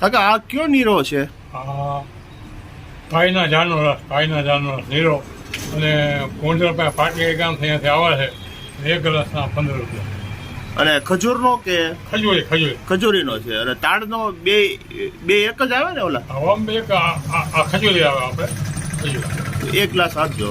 કાકા આ કયો નીરો છે? ભાઈના જાનો રસ ભાઈના જાનો રસ નીરો. અને ગોંડલ પાસે પાટલી ગામ અહીંયાથી આવે છે એક રસના પંદર રૂપિયા. અને ખજૂરનો કે ખજૂરી ખજૂરી. ખજૂરીનો છે? અને તાડનો બે બે એક જ આવે ને ઓલા? હવામાં એક આ ખજૂરી આવે આપણે. ખજૂરી એક ગ્લાસ આપજો.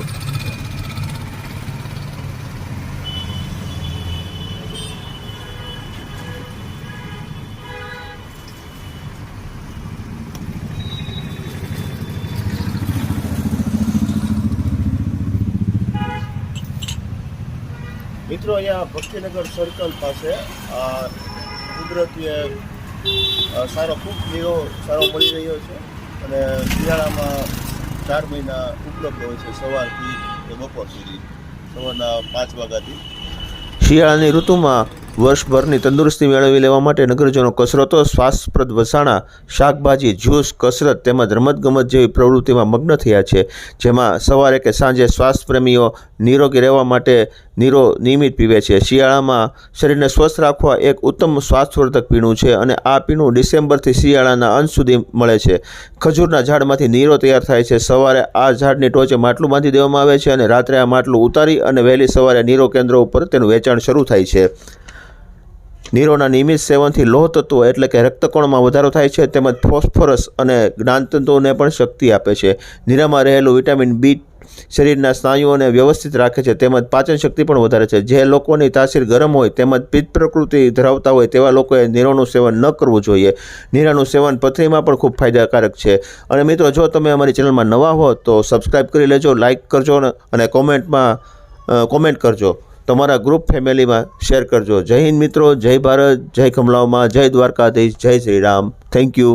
મિત્રો, અહીંયા ભક્તિનગર સર્કલ પાસે કુદરતીએ કુદરતી સારો ખૂબ નીરો સારો મળી રહ્યો છે અને શિયાળામાં ચાર મહિના ઉપલબ્ધ હોય છે સવારથી બપોર સુધી સવારના પાંચ વાગ્યાથી. શિયાળાની ઋતુમાં વર્ષભરની તંદુરસ્તી મેળવી લેવા માટે નગરજનો કસરતો, શ્વાસપ્રદ વસાણા, શાકભાજી, જ્યુસ, કસરત તેમજ રમતગમત જેવી પ્રવૃત્તિમાં મગ્ન થયા છે, જેમાં સવારે કે સાંજે શ્વાસપ્રેમીઓ નિરોગી રહેવા માટે નીરો નિયમિત પીવે છે. શિયાળામાં શરીરને સ્વસ્થ રાખવા એક ઉત્તમ શ્વાસવર્ધક પીણું છે અને આ પીણું ડિસેમ્બરથી શિયાળાના અંત સુધી મળે છે. ખજૂરના ઝાડમાંથી નીરો તૈયાર થાય છે. સવારે આ ઝાડની ટોચે માટલું બાંધી દેવામાં આવે છે અને રાત્રે આ માટલું ઉતારી અને વહેલી સવારે નીરો કેન્દ્રો ઉપર તેનું વેચાણ શરૂ થાય છે. નીરોના નિયમિત સેવનથી લોહ તત્વો એટલે કે રક્તકોણમાં વધારો થાય છે, તેમજ ફોસ્ફરસ અને જ્ઞાનતંતુઓને પણ શક્તિ આપે છે. નીરામાં રહેલું વિટામિન બી શરીરના સ્નાયુઓને વ્યવસ્થિત રાખે છે, તેમજ પાચન શક્તિ પણ વધારે છે. જે લોકોની તાસીર ગરમ હોય, તેમજ પિત્ત પ્રકૃતિ ધરાવતા હોય, તેવા લોકોએ નીરોનું સેવન ન કરવું જોઈએ. નીરાનું સેવન પથરીમાં પણ ખૂબ ફાયદાકારક છે. અને મિત્રો, જો તમે અમારી ચેનલમાં નવા હો, તો સબસ્ક્રાઈબ કરી લેજો, લાઇક કરજો અને કોમેન્ટમાં કોમેન્ટ કરજો. તમારા ગ્રુપ ફેમિલીમાં શેર કરજો. જય હિન્દ મિત્રો, જય ભારત, જય કમલાઓમાં જય દ્વારકાધીશ, જય શ્રી રામ થેન્ક યુ